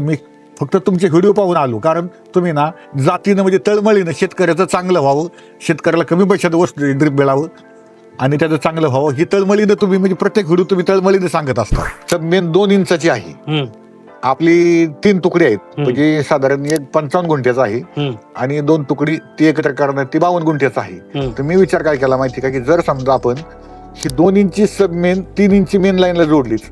मी फक्त तुमचे व्हिडिओ पाहून आलो. कारण तुम्ही ना जातीनं म्हणजे तळमळीनं शेतकऱ्याचं चांगलं व्हावं शेतकऱ्याला कमी पैशात वस्तू ड्रीप मिळावं आणि त्याचं चांगलं व्हावं ही तळमळीनं तुम्ही म्हणजे प्रत्येक व्हिडिओ तुम्ही तळमळीनं सांगत असता. तर मेन दोन इंचाची आहे. आपली तीन तुकडी आहेत. म्हणजे साधारण एक पंचावन्न गुंठ्याचा आहे आणि दोन तुकडी ती एकत्र करणार ती बावन्न गुंठ्याचा आहे. तर मी विचार काय केला माहिती का? की जर समजा आपण ही दोन इंची सब मेन तीन इंची मेन लाईनला जोडलीच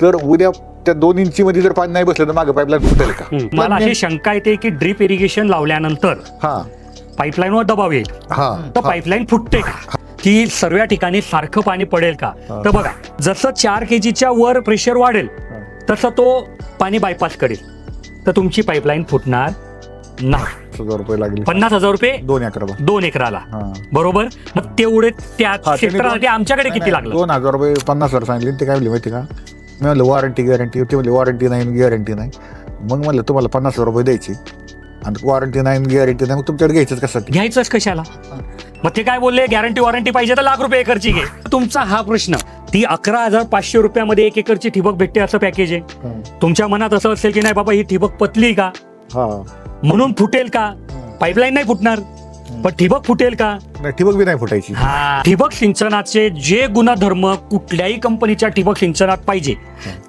तर उद्या त्या दोन इंची मध्ये जर पाणी नाही बसलं तर मागे पाईपलाईन फुटेल का. मला अशी शंका येते की ड्रीप इरिगेशन लावल्यानंतर हा. पाईपलाईनवर दबाव येईल. हा. तर पाईपलाईन फुटते का? की सर्व ठिकाणी सारखं पाणी पडेल का. तर बघा जसं चार केजीच्या वर प्रेशर वाढेल तसं तो पाणी बायपास करेल. तर तुमची पाईपलाईन फुटणार नाही. हजार रुपये लागले. पन्नास हजार रुपये? दोन अकरा दोन एकराला. हा. बरोबर? मग तेवढे त्या हा, त्यांनी दोन- आमच्याकडे किती नाही, लागलं? दोन हजार रुपये पन्नास हजार सांगितले. ते काय म्हणले माहिती का? मी म्हणलं वॉरंटी गॅरंटी ते म्हणले वॉरंटी नाही गॅरंटी नाही. मग म्हणलं तुम्हाला पन्नास हजार रुपये द्यायची. आणि वॉरंटी नाही गॅरंटी नाही. मग तुमच्याकडे घ्यायचंच कशासाठी? घ्यायचंच कशाला? मग ते काय बोलले? गॅरंटी वॉरंटी पाहिजे तर लाख रुपये एकरची घे. तुमचा हा प्रश्न. ती अकरा हजार पाचशे रुपयामध्ये एक एकरची ठिबक भेटते असं पॅकेज आहे. तुमच्या मनात असं असेल की नाही बाबा ही ठिबक पतली का? हा. म्हणून फुटेल का? पाईपलाईन नाही फुटणार. पण ठिबक फुटेल का? नाही ठिबक बी नाही फुटायची. हा. ठिबक सिंचनाचे जे गुणधर्म कुठल्याही कंपनीच्या ठिबक सिंचनात पाहिजे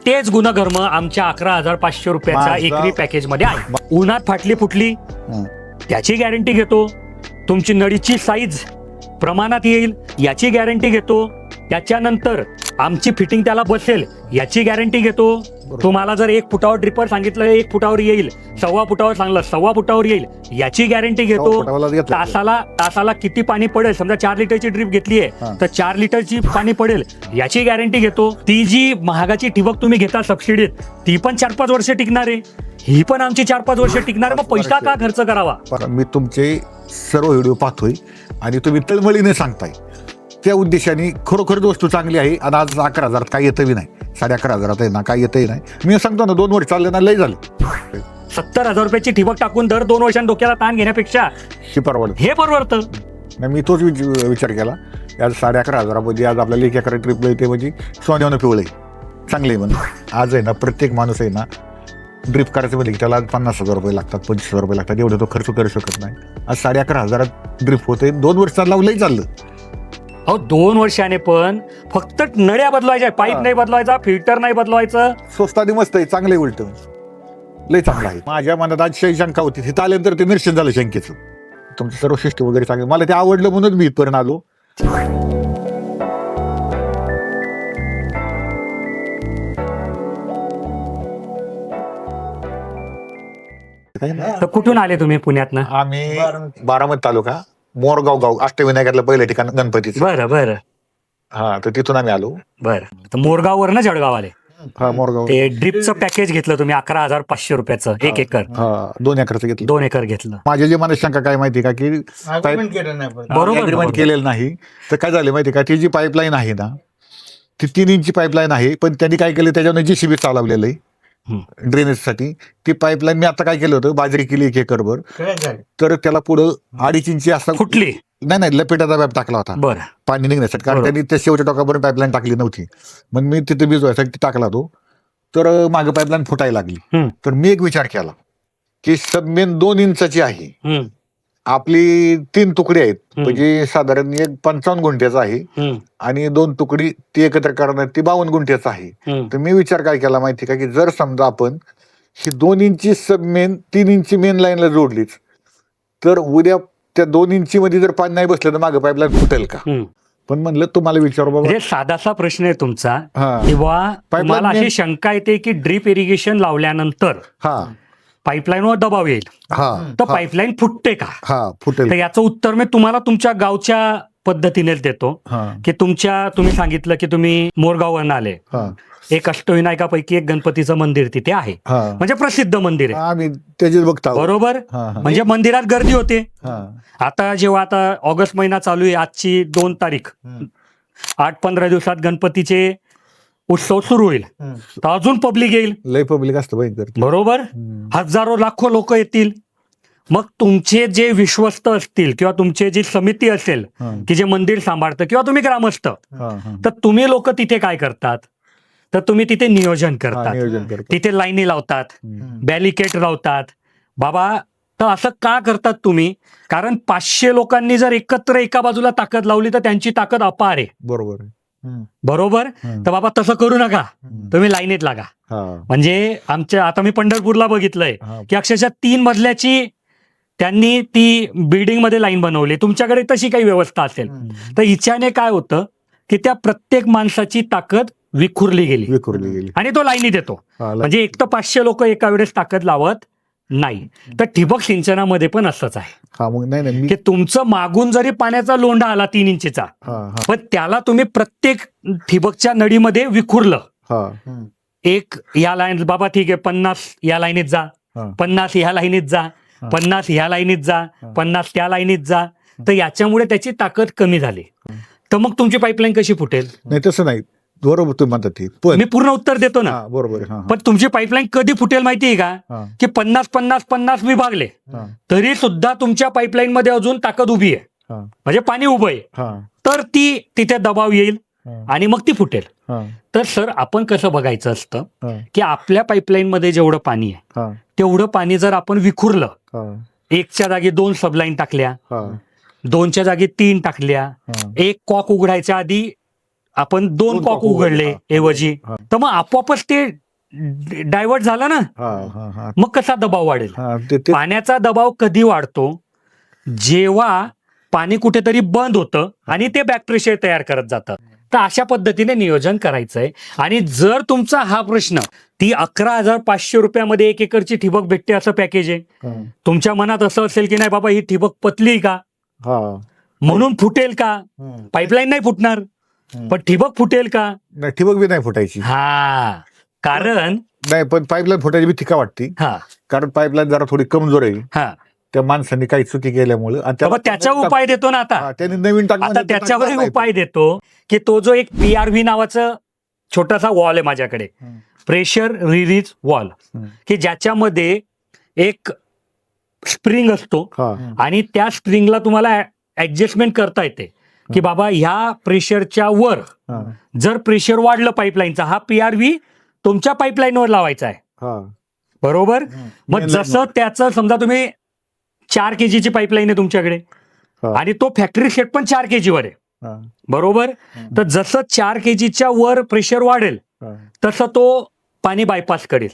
तेच गुणधर्म आमच्या अकरा हजार पाचशे रुपयाच्या माझा- एकरी पॅकेजमध्ये आहे उन्हात फाटली फुटली हं. त्याची गॅरंटी घेतो. तुमची नळीची साईज प्रमाणात येईल याची गॅरंटी घेतो. त्याच्यानंतर आमची फिटिंग त्याला बसेल याची गॅरंटी घेतो. तुम्हाला जर एक फुटावर ड्रिपर सांगितलं एक फुटावर येईल सव्वा फुटावर सांगलं सव्वा फुटावर येईल याची गॅरंटी घेतो. तासाला तासाला किती पाणी पडेल? समजा चार लिटरची ड्रिप घेतली आहे हा. तर चार लिटरची पाणी पडेल याची गॅरंटी घेतो. ती जी महागाची ठिबक तुम्ही घेता सबसिडीत ती पण चार पाच वर्ष टिकणार आहे. ही पण आमची चार पाच वर्ष टिकणार. मग पैसा का खर्च करावा? मी तुमचे सर्व व्हिडिओ पाहतोय आणि तुम्ही तळमळीने सांगताय. त्या उद्देशाने खरोखरच वस्तू चांगली आहे आणि आज अकरा हजारात काही येतं बी नाही. साडे अकरा हजारात आहे ना काही येतही नाही. मी सांगतो ना दोन वर्ष चालले ना लय झाले. सत्तर हजार रुपयाची ठिबक टाकून दर दोन वर्षांनी डोक्याला ताण घेण्यापेक्षा ही परवडत. हे परवडतं. नाही मी तोच विच- विचार केला. आज साडे अकरा हजारामध्ये आज आपल्याला एक एकर ट्रिपला येते म्हणजे सोन्यानं पिवळं चांगले म्हणून. आज आहे ना प्रत्येक माणूस आहे ना ड्रिप करायचं म्हणजे त्याला आज पन्नास हजार रुपये लागतात पंचवीस हजार रुपये लागतात. एवढं तो खर्च करू शकत नाही. आज साडे अकरा हजारात ड्रिप होते दोन वर्ष चालला लई चाललं अहो दोन वर्षाने पण फक्त नळ्या बदलवायच्या पाईप. नाही बदलवायचा फिल्टर नाही बदलवायचं. स्वस्त आणि मस्त आहे चांगलं उलट. लय चांगलं आहे. माझ्या मनात आज शै शंका होती. तिथं आल्यानंतर ते निश्चित झालं शंकेचं. तुमचं सर्व सिस्टम वगैरे चांगलं मला ते आवडलं म्हणून मी इथपर्यंत आलो. काय नाही. तर कुठून आले तुम्ही पुण्यातनं? आम्ही बारामती तालुका. मोरगाव गाव अष्टविनायकातलं पहिलं ठिकाण गणपतीचं. बरं बरं. हा तर तिथून आम्ही आलो. बरं. तर मोरगाववर ना जळगाव आले. हा मोरगाव. ते ड्रिपचं पॅकेज घेतलं तुम्ही अकरा हजार पाचशे रुपयाचं एक एकर. हा दोन एकरचं घेतलं. दोन एकर घेतलं. माझ्या जे मनात शंका काय माहिती का की Argument केलं नाही पण. बरोबर. केलेलं नाही. तर काय झालं माहिती का ती जी पाईपलाईन आहे ना ती तीन इंची पाईपलाईन आहे पण त्यांनी काय केलं त्याच्यावर जी शिबी चालवलेलं आहे. ड्रेनेजसाठी. ती पाईपलाईन मी आता काय केलं होतं बाजरी केली एक एकरभर. तर त्याला पुढं अडीच इंची असा फुटली? नाही नाही लपेटाचा व्याप टाकला होता. बरं. पाणी निघण्यासाठी. कारण. त्यांनी त्या शेवटच्या टोकापर्यंत पाईपलाईन टाकली नव्हती. मग मी तिथे भिजवायसाठी टाकला तो. तर मागे पाईपलाईन फुटायला लागली. हम्म. तर मी एक विचार केला की सबमेन दोन इंचाची आहे. हम्म, आपली तीन तुकडी आहेत. म्हणजे साधारण एक पंचावन्न गुंठ्याचा आहे आणि दोन तुकडी ती एकत्र करणार ती बावन्न गुंठ्याचा आहे. तर मी विचार काय केला माहिती का? की जर समजा आपण ही दोन इंची सब मेन तीन इंची मेन लाईनला जोडलीच तर उद्या त्या दोन इंची मध्ये जर पाणी नाही बसलं तर मागे पाईपलाईन फुटेल का. पण म्हणलं तुम्हाला विचारू बाबा. म्हणजे साधासा प्रश्न आहे तुमचा. हा. किंवा तुम्हाला अशी शंका येते की ड्रीप इरिगेशन लावल्यानंतर हा. पाईपलाईनवर दबाव येईल. हा. तर हा, पाईपलाईन फुटते का? हा फुटेल. तर याचं उत्तर मी तुम्हाला तुमच्या गावच्या पद्धतीनेच देतो. हा. की तुमच्या तुम्ही सांगितलं की तुम्ही मोरगाववरून आले. हा. एक अष्टविनायकापैकी एक गणपतीचं मंदिर तिथे आहे. हा. म्हणजे प्रसिद्ध मंदिर आहे. आम्ही त्याचेच बघतो. बरोबर? हा हा. म्हणजे मंदिरात गर्दी होते. हा. आता जेव्हा आता ऑगस्ट महिना चालू आहे आजची दोन तारीख. हम्म. आठ पंधरा दिवसात गणपतीचे उत्सव सुरू होईल. तर अजून पब्लिक येईल. लय पब्लिक असतं भयंकर बरोबर. हजारो लाखो लोक येतील. मग तुमचे जे विश्वस्त असतील किंवा तुमचे जी समिती असेल की जे मंदिर सांभाळतं किंवा तुम्ही ग्रामस्थ. तर तुम्ही लोक तिथे काय करतात? तर तुम्ही तिथे नियोजन करतात. करतो तिथे लाईनी लावतात. बॅलिकेट लावतात. बाबा तर असं का करतात तुम्ही? कारण पाचशे लोकांनी जर एकत्र एका बाजूला ताकद लावली तर त्यांची ताकद अपार आहे. बरोबर बरोबर. तर बाबा तसं करू नका. तुम्ही लाईनीत लागा. म्हणजे आमच्या आता मी पंढरपूरला बघितलंय की अक्षरशः तीन मजल्याची त्यांनी ती बिल्डिंगमध्ये लाईन बनवली. तुमच्याकडे तशी काही व्यवस्था असेल. तर हिच्याने काय होतं की त्या प्रत्येक माणसाची ताकद विखुरली गेली. विखुरली गेली. आणि तो लाईनीत येतो. हा, म्हणजे एक तर पाचशे लोक एका वेळेस ताकद लावत नाही. तर ठिबक सिंचनामध्ये पण असंच आहे. हा मग नाही नाही मी की तुमचं मागून जरी पाण्याचा लोंढा आला तीन इंचीचा हा हा. पण त्याला तुम्ही प्रत्येक ठिबकच्या नळीमध्ये विखुरलं. हा. एक या लाईन बाबा ठीक आहे पन्नास या लाईनीत जा हा. पन्नास ह्या लाईनीत जा हा. पन्नास ह्या लाईनीत जा हा. पन्नास त्या लाईनीत जा. तर याच्यामुळे त्याची ताकद कमी झाली. तर मग तुमची पाईपलाईन कशी फुटेल? नाही तसं नाही. बरोबर तुम्ही म्हणतात ते. पण मी पूर्ण उत्तर देतो ना. हा बरोबर आहे. हा, पण तुमची पाईपलाईन कधी फुटेल माहितीये का? हा, की पन्नास पन्नास पन्नास विभागले. हा, तरी सुद्धा तुमच्या पाईपलाईन मध्ये अजून ताकद उभी आहे. हा, म्हणजे पाणी उभं आहे. हा, तर ती तिथे दबाव येईल हा, आणि मग ती फुटेल. हा, तर सर आपण कसं बघायचं असतं हा, की आपल्या पाईपलाईन मध्ये जेवढं पाणी आहे हा, तेवढं पाणी जर आपण विखुरलं हा, एकच्या जागी दोन सबलाईन टाकल्या हा, दोनच्या जागी तीन टाकल्या हा. एक कॉक उघडायच्या आधी आपण दोन कॉक उघडले. ऐवजी. तर मग आपोआपच ते डायव्हर्ट झालं ना? मग कसा दबाव वाढेल? पाण्याचा दबाव कधी वाढतो? जेव्हा पाणी कुठेतरी बंद होतं आणि ते बॅक प्रेशर तयार करत जातं. तर अशा पद्धतीने नियोजन करायचंय. आणि जर तुमचा हा प्रश्न ती अकरा हजार पाचशे रुपयामध्ये एक एकरची ठिबक भेटते असं पॅकेज आहे. तुमच्या मनात असं असेल की नाही बाबा ही ठिबक पतली का? म्हणून फुटेल का? पाईपलाईन नाही फुटणार. पण ठिबक फुटेल का? नाही ठिबक बी नाही फुटायची. हा. कारण? नाही पण पाईपलाईन फुटायची बी ठिका वाटते. हा. कारण पाईपलाईन जरा थोडी कमजोर आहे. हा. त्या माणसांनी काही चुकी केल्यामुळे आणि बाबा त्याला- त्याचा उपाय देतो ना आता. हा, त्यांनी नवीन टाकलं आता आणि ते त्याच्यावर टाकलं उपाय देतो की तो जो एक पी आर व्ही नावाचं छोटासा वॉल आहे माझ्याकडे. हम्म. प्रेशर रिलीज वॉल हम्म. की ज्याच्यामध्ये एक स्प्रिंग असतो हा, आणि त्या स्प्रिंगला तुम्हाला ऍडजस्टमेंट करता येते. की बाबा ह्या प्रेशरच्या वर जर प्रेशर वाढलं पाईपलाईनचा हा पी आर व्ही तुमच्या पाईपलाईनवर लावायचा आहे. हा. बरोबर? मग जसं त्याचं समजा तुम्ही चार केजीची पाईपलाईन आहे तुमच्याकडे. आणि तो फॅक्टरी सेट पण चार केजीवर आहे. हा, बरोबर. तर जसं चार केजीच्या वर प्रेशर वाढेल. तसं तो पाणी बायपास करेल.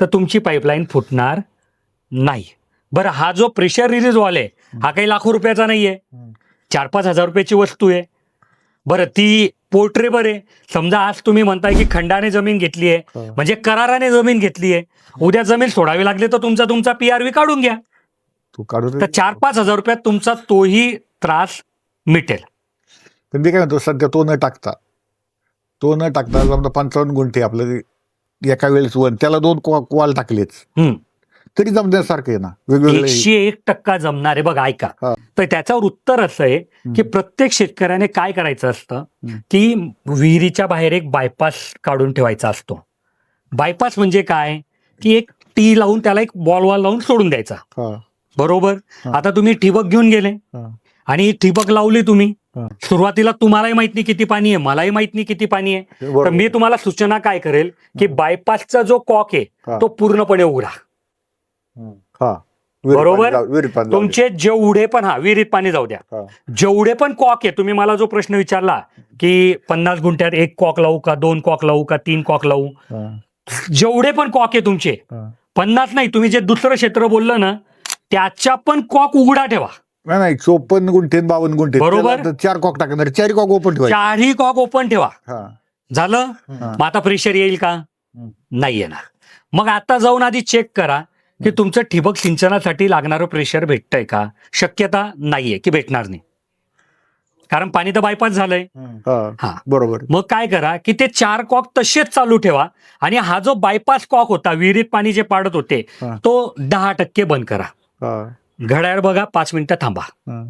तर तुमची पाईपलाईन फुटणार नाही. बरं हा जो प्रेशर रिलीज वॉल आहे हा काही लाखो रुपयाचा नाहीये. चार पाच हजार रुपयाची वस्तू आहे. बरं ती पोर्ट्रेबर आहे. समजा आज तुम्ही म्हणताय की खंडाने जमीन घेतली आहे. हा. म्हणजे कराराने जमीन घेतली आहे. उद्या जमीन सोडावी लागली तर तुमचा तुमचा पीआरव्ही काढून घ्या. तू काढून तर चार पाच हजार रुपयात तुमचा तोही त्रास मिटेल. पण मी काय म्हणतो सध्या तो न टाकता. तो न टाकता समजा पंचावन्न गुंठे आपलं एका वेळेस वन त्याला दोन कॉल टाकलेच. हम्म. तरी जमण्यासारखं आहे ना वेगवेगळे एकशे एक टक्का जमणार आहे बघा ऐका हा. तर त्याच्यावर उत्तर असं आहे की प्रत्येक शेतकऱ्याने काय करायचं असतं हम्म. की विहिरीच्या बाहेर एक बायपास काढून ठेवायचा असतो बायपास म्हणजे काय की एक टी लावून त्याला एक बॉल वॉल लावून सोडून द्यायचा हा, बरोबर हा. आता तुम्ही ठिबक घेऊन गेले हा. आणि ठिबक लावली तुम्ही हा. सुरुवातीला तुम्हालाही माहीत नाही किती पाणी आहे मलाही माहीत नाही किती पाणी आहे तर बरोबर. मी तुम्हाला सूचना काय करेल की बायपासचा जो कॉक आहे हा. तो पूर्णपणे उघडा हा विहिरीत बरोबर? पाणी विहिरीत पाणी. तुमचे जेवढे पण हा विहिरीत पाणी जाऊ द्या हा. जेवढे पण कॉक आहे तुम्ही मला जो प्रश्न विचारला की पन्नास गुंठ्यात एक कॉक लावू का दोन कॉक लावू का तीन कॉक लावू हा, जेवढे पण कॉक आहे तुमचे हा. पन्नास नाही तुम्ही जे दुसरं क्षेत्र बोललं ना त्याच्या पण कॉक उघडा ठेवा नाही नाही चोपन्न गुंठे आणि बावन्न गुंठे बरोबर. त्याला चार कॉक टाकणार चार कॉक ओपन ठेवायचे चारही कॉक ओपन ठेवा हा, झालं हा. मग आता प्रेशर येईल का हम्म. नाही येणार मग आता जाऊन आधी चेक करा की तुमचं ठिबक सिंचनासाठी लागणारं प्रेशर भेटतंय का? शक्यता नाहीये की भेटणार नाही. कारण पाणी तर बायपास झालंय. हा, बरोबर. मग काय करा की ते चार कॉक तसेच चालू ठेवा आणि हा जो बायपास कॉक होता विहिरीत पाणी जे पाडत होते हा. तो दहा टक्के बंद करा. घड्याळ बघा पाच मिनिटं थांबा. हा,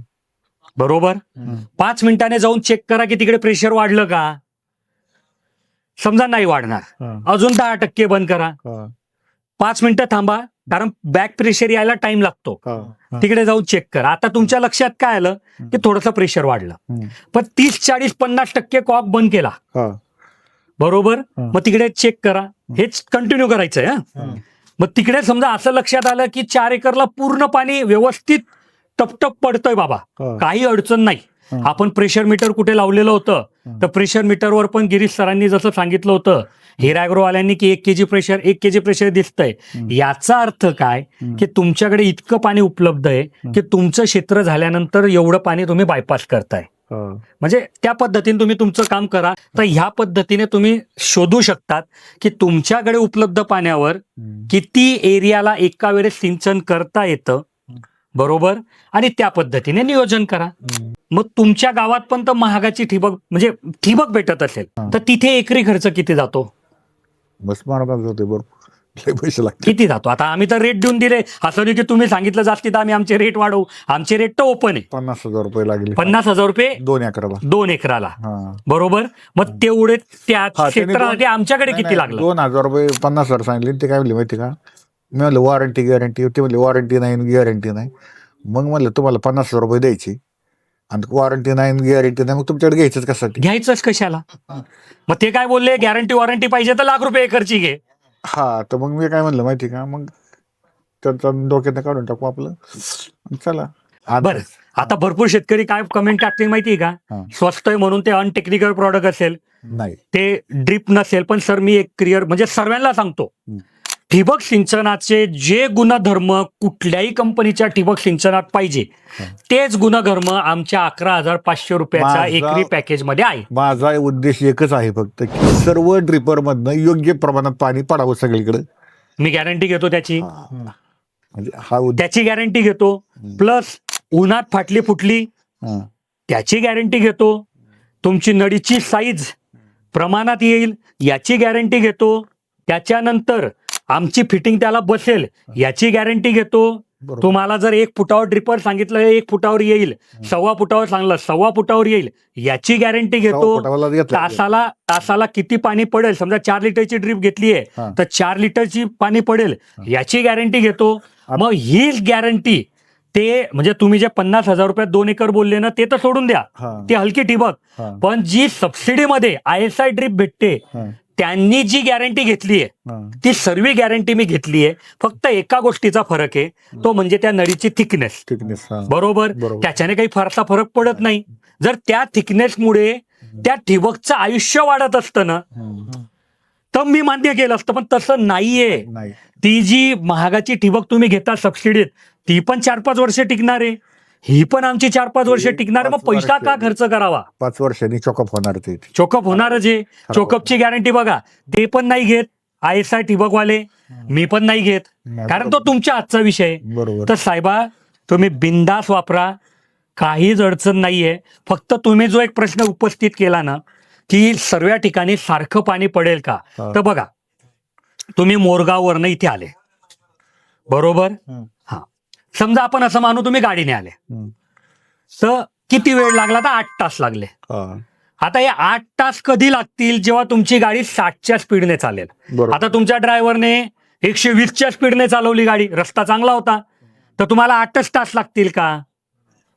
बरोबर? हम्म. पाच मिनिटाने जाऊन चेक करा की तिकडे प्रेशर वाढलं का. समजा नाही वाढणार. हा, अजून दहा टक्के बंद करा. हा, पाच मिनिटं थांबा कारण बॅक प्रेशर यायला टाइम लागतो हा, हा. तिकडे जाऊन चेक करा आता तुमच्या लक्षात काय आलं की थोडंसं प्रेशर वाढलं. पण तीस चाळीस पन्नास टक्के कॉक बंद केला हा. बरोबर. मग तिकडे चेक करा हेच कंटिन्यू करायचंय. मग तिकडे समजा असं लक्षात आलं की चार एकरला पूर्ण पाणी व्यवस्थित टपटप पडतंय बाबा. काही अडचण नाही. आपण प्रेशर मीटर कुठे लावलेलं होतं. तर प्रेशर मीटरवर पण गिरीश सरांनी जसं सांगितलं होतं हिराग्रोवाल्यांनी की एक केजी प्रेशर एक केजी प्रेशर दिसतंय. याचा अर्थ काय. की तुमच्याकडे इतकं पाणी उपलब्ध आहे की तुमचं क्षेत्र झाल्यानंतर एवढं पाणी तुम्ही बायपास करताय हा. म्हणजे त्या पद्धतीने तुम्ही तुमचं काम करा तर ह्या पद्धतीने तुम्ही शोधू शकतात की तुमच्याकडे उपलब्ध पाण्यावर. किती एरियाला एका वेळेस सिंचन करता येतं बरोबर आणि त्या पद्धतीने नियोजन करा. मग तुमच्या गावात पण तर महागाची ठिबक म्हणजे ठिबक भेटत असेल. तर तिथे एकरी खर्च किती जातो महाराज होते बरोबर लय पैसे लागते किती जातो? आता आम्ही तर रेट देऊन दिले. असं नाही की तुम्ही सांगितलं जास्ती तर आम्ही आमचे रेट वाढवू. आमचे रेट तर ओपन आहे. पन्नास हजार रुपये लागले. पन्नास हजार रुपये दोन एकराला. दोन एकराला. हा. बरोबर? मग तेवढे त्या हा, त्यांनी क्षेत्रामध्ये दोन- आमच्याकडे नाही, किती नाही, लागलं? दोन हजार रुपये पन्नास हजार सांगितले. ते काय म्हणले माहिती का? मी म्हणलं वॉरंटी गॅरंटी ते म्हणले वॉरंटी नाही गॅरंटी नाही. मग म्हणलं तुम्हाला पन्नास हजार रुपये द्यायचे. आणि वॉरंटी नाही गॅरंटी नाही मग तुमच्याकडे घ्यायचंच कशासाठी? घ्यायचंच कशाला? मग ते काय बोलले गॅरंटी वॉरंटी पाहिजे तर लाख रुपये एकरची घे. हा तर मग मी काय म्हणलं माहिती का? मग त्यांचा डोक्यात काढून टाकू आपलं. चला. आज- बरं. आता भरपूर शेतकरी काय कमेंट टाकतील माहितीये का? हा. स्वस्त आहे म्हणून ते अनटेक्निकल प्रॉडक्ट असेल. नाही. ते ड्रिप नसेल पण सर मी एक क्लिअर म्हणजे सर्वांना सांगतो. ठिबक सिंचनाचे जे गुणधर्म कुठल्याही कंपनीच्या ठिबक सिंचनात पाहिजे. तेच गुणधर्म आमच्या अकरा हजार पाचशे रुपयाच्या माझा- एकरी पॅकेजमध्ये आहे. माझा उद्देश एकच आहे फक्त की सर्व ड्रिपर मधनं योग्य प्रमाणात पाणी पडावं सगळीकडे. मी गॅरंटी घेतो त्याची. म्हणजे हा उद्देश त्याची गॅरंटी घेतो. प्लस उन्हात फाटली फुटली हा. त्याची गॅरंटी घेतो. तुमची नळीची साईज प्रमाणात येईल याची गॅरंटी घेतो. त्याच्यानंतर आमची फिटिंग त्याला बसेल याची गॅरंटी घेतो तुम्हाला जर एक फुटावर ड्रिपर सांगितलं एक फुटावर येईल सव्वा फुटावर सांगलं सव्वा फुटावर येईल याची गॅरंटी घेतो. तासाला तासाला किती पाणी पडेल समजा चार लिटरची ड्रिप घेतली आहे. तर चार लिटरची पाणी पडेल याची गॅरंटी घेतो मग हीच गॅरंटी ते म्हणजे तुम्ही जे पन्नास हजार रुपयात दोन एकर बोलले ना ते तर सोडून द्या. ती हलकी ठिबक. पण जी सबसिडीमध्ये आय एस आय ड्रिप भेटते. त्यांनी जी गॅरंटी घेतली आहे. ती सर्व गॅरंटी मी घेतली आहे फक्त एका गोष्टीचा फरक आहे तो म्हणजे त्या नळीची थिकनेस थिकनेस. बरोबर. त्याच्याने काही फारसा फरक पडत नाही जर त्या थिकनेसमुळे त्या ठिबकचं आयुष्य वाढत असतं ना. तर मी मान्य केलं असतं पण तसं नाहीये नाही ती जी महागाची ठिबक तुम्ही घेता सबसिडीत ती पण चार पाच वर्ष टिकणार आहे ही पण आमची चार पाच वर्ष टिकणार मग पैसा का. खर्च करावा? पाच वर्षांनी चॉकअप होणार ते. चोकअप होणारच आहे चोकअपची गॅरंटी बघा. ते पण नाही घेत. आय एस आय ठिबकवाले. मी पण नाही घेत. कारण तो. तुमच्या आजचा विषय आहे. बरोबर. तर साहेबा तुम्ही बिंदास वापरा. काहीच अडचण नाहीये. फक्त तुम्ही जो एक प्रश्न उपस्थित केला ना की सर्व ठिकाणी सारखं पाणी पडेल का? हा. तर बघा तुम्ही मोरगाववरनं इथे आले. बरोबर. समजा आपण असं मानू तुम्ही गाडीने आले. तर किती वेळ लागला? तर आठ तास लागले. आता हे आठ तास कधी लागतील जेव्हा तुमची गाडी साठच्या स्पीडने चालेल? आता तुमच्या ड्रायव्हरने एकशे वीसच्या स्पीडने चालवली गाडी रस्ता चांगला होता. तर तुम्हाला आठच तास लागतील का?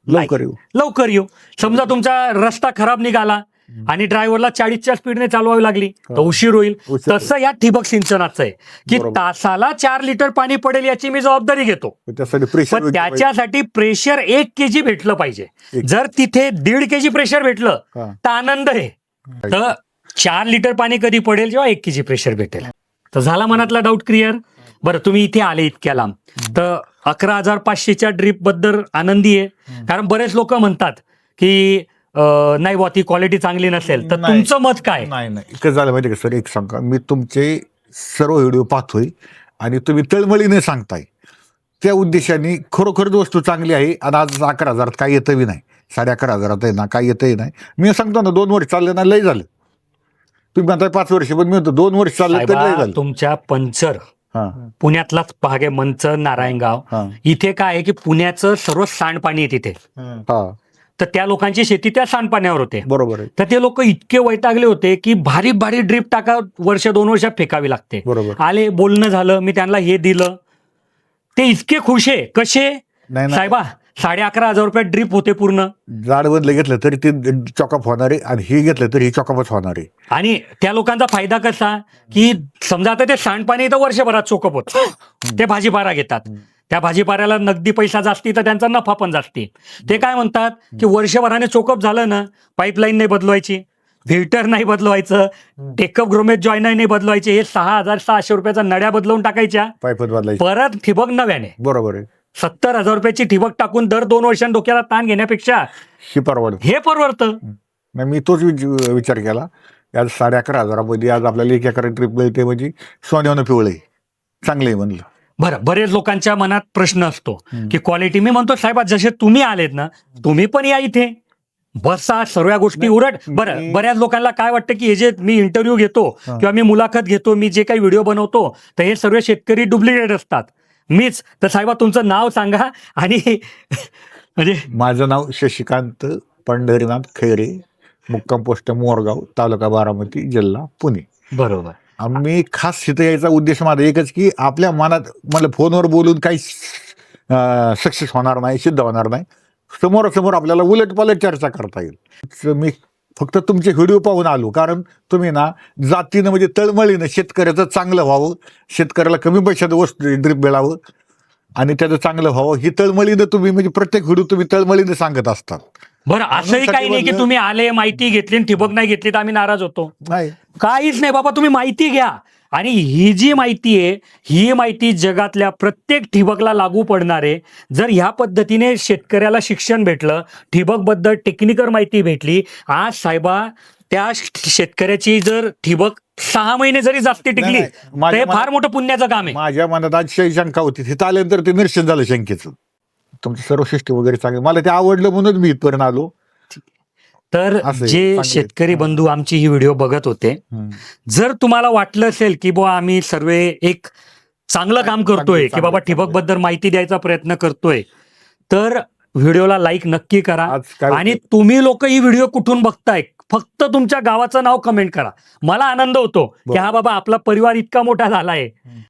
लवकर येऊ. लवकर येऊ. समजा तुमचा रस्ता खराब निघाला आणि ड्रायव्हरला चाळीसच्या स्पीडने चालवावी लागली तर हा. उशीर होईल. उशीर तसं या ठिबक सिंचनाचं आहे की बरोबर. तासाला चार लिटर पाणी पडेल याची मी जबाबदारी घेतो. त्यासाठी प्रेशर पण त्याच्यासाठी प्रेशर एक केजी भेटलं पाहिजे. एक. जर तिथे दीड केजी प्रेशर भेटलं हा. तर आनंद आहे. तर चार लिटर पाणी कधी पडेल जेव्हा एक केजी प्रेशर भेटेल. तर झाला मनातला डाऊट क्लिअर बरं तुम्ही इथे आले इतक्या लांब. तर अकरा हजार पाचशेच्या ड्रीपबद्दल आनंदी आहे. कारण बरेच लोक म्हणतात की अं, नाही बुवा ती क्वालिटी चांगली नसेल तर नाही. तुमचं मत काय? नाही नाही. कसं झालं माहिती का सर? एक सांगा. मी तुमचे सर्व व्हिडिओ पाहतोय आणि तुम्ही तळमळीने सांगताय. त्या उद्देशाने खरोखरच वस्तू चांगली आहे आणि आज अकरा हजारात काही येतं बी नाही. साडे अकरा हजारात आहे ना काही येतही नाही. मी सांगतो ना दोन वर्ष चालले ना लय झालं. तुम्ही म्हणताय पाच वर्ष पण मी म्हणतो दोन वर्ष चालले तर लय साहेबा, झालं. तुमच्या पंचर हा. पुण्यातलाच भाग आहे मंचर नारायणगाव. हा. इथे काय आहे की पुण्याचं सर्व सांडपाणी आहे तिथे. हं. हा. तर त्या लोकांची शेती त्या सांडपाण्यावर होते. बरोबर तर ते लोक इतके वैतागले होते की भारी भारी ड्रीप टाका वर्ष दोन वर्षात फेकावी लागते. बरोबर. आले बोलणं झालं मी त्यांना हे दिलं. ते इतके खुश आहे. कसे? नाही साहेबा साडे अकरा हजार रुपयात ड्रीप होते पूर्ण. जाड बदलं घेतलं तरी ते चॉकअप होणार आहे आणि हे घेतलं तरी हे चॉकअपच होणार. आहे आणि त्या लोकांचा फायदा कसा? की समजा आता ते सांडपाणी तर वर्षभरात चोकप होत. ते भाजीपाला घेतात. त्या भाजीपाऱ्याला नगदी पैसा जास्ती तर त्यांचा नफा पण जास्ती. ते काय म्हणतात? की वर्षभराने चोकअप झालं ना पाईपलाईन नाही बदलवायची फिल्टर नाही बदलवायचं टेकअप ग्रोमेज जॉईनर नाही बदलवायचे हे सहा हजार सहाशे रुपयाचा नड्या बदलवून टाकायच्या. परत ठिबक नव्याने. बरोबर आहे. सत्तर हजार रुपयाची ठिबक टाकून दर दोन वर्षां डोक्याला ताण घेण्यापेक्षा ही परवडत. हे मी तोच विच- विचार केला. आज साडे अकरा हजारामध्ये आज आपल्याला एक एकर ट्रिप मिळते म्हणजे सोन्यानं पिवळे चांगले म्हणलं. बरं बरेच लोकांच्या मनात प्रश्न असतो. की क्वालिटी मी म्हणतो साहेब जसे तुम्ही आलेत ना तुम्ही पण या इथे. बसा सर्व गोष्टी उलट. बरं बऱ्याच लोकांना काय वाटतं की हे जे मी इंटरव्ह्यू घेतो. किंवा मी मुलाखत घेतो मी जे काही व्हिडिओ बनवतो तर हे सर्व शेतकरी डुप्लिकेट असतात. मीच. तर साहेबा तुमचं नाव सांगा आणि म्हणजे माझं नाव शशिकांत पंढरीनाथ खैरे मुक्काम पोस्ट मोरगाव तालुका बारामती जिल्हा पुणे. बरोबर. आम्ही खास तिथे यायचा उद्देश माझा एकच की आपल्या मनात मला फोनवर बोलून काही सक्सेस होणार नाही सिद्ध होणार नाही. समोरासमोर आपल्याला उलटपालट चर्चा करता येईल. तर मी फक्त तुमचे व्हिडिओ पाहून आलो. कारण तुम्ही ना जातीनं म्हणजे तळमळीनं शेतकऱ्याचं चांगलं व्हावं शेतकऱ्याला कमी पैशात वस्तू ड्रीप मिळावं आणि त्याचं चांगलं व्हावं ही तळमळीनं तुम्ही म्हणजे प्रत्येक व्हिडिओ तुम्ही तळमळीनं सांगत असतात. बरं असंही काही नाही की तुम्ही आले माहिती घेतली आणि ठिबक नाही घेतली तर आम्ही नाराज होतो. नाही. काहीच नाही बाबा तुम्ही माहिती घ्या. आणि ही जी माहिती आहे ही माहिती जगातल्या प्रत्येक ठिबकला लागू पडणार आहे. जर ह्या पद्धतीने शेतकऱ्याला शिक्षण भेटलं ठिबकबद्दल टेक्निकल माहिती भेटली आज साहेबा त्या शेतकऱ्याची जर ठिबक सहा महिने जरी जास्ती टिकली नाही, तर हे फार मोठं पुण्याचं काम आहे. माझ्या मनात आज शै शंका होती. तिथं आल्यानंतर ते निश्चित झालं शंकेचं. तुमचं सर्व सिस्टीम वगैरे चांगलं. मला ते आवडलं म्हणून मी इथपर्यंत आलो. तर जे. शेतकरी बंधू आमची ही व्हिडिओ बघत होते जर तुम्हाला वाटलं असेल की बुवा आम्ही सर्व एक चांगलं काम करतोय की बाबा ठिबकबद्दल माहिती द्यायचा प्रयत्न करतोय तर व्हिडिओला लाईक नक्की करा. आणि तुम्ही लोक ही व्हिडिओ कुठून बघताय फक्त तुमच्या गावाचं नाव कमेंट करा. मला आनंद होतो की. हा बाबा आपला परिवार इतका मोठा झालाय.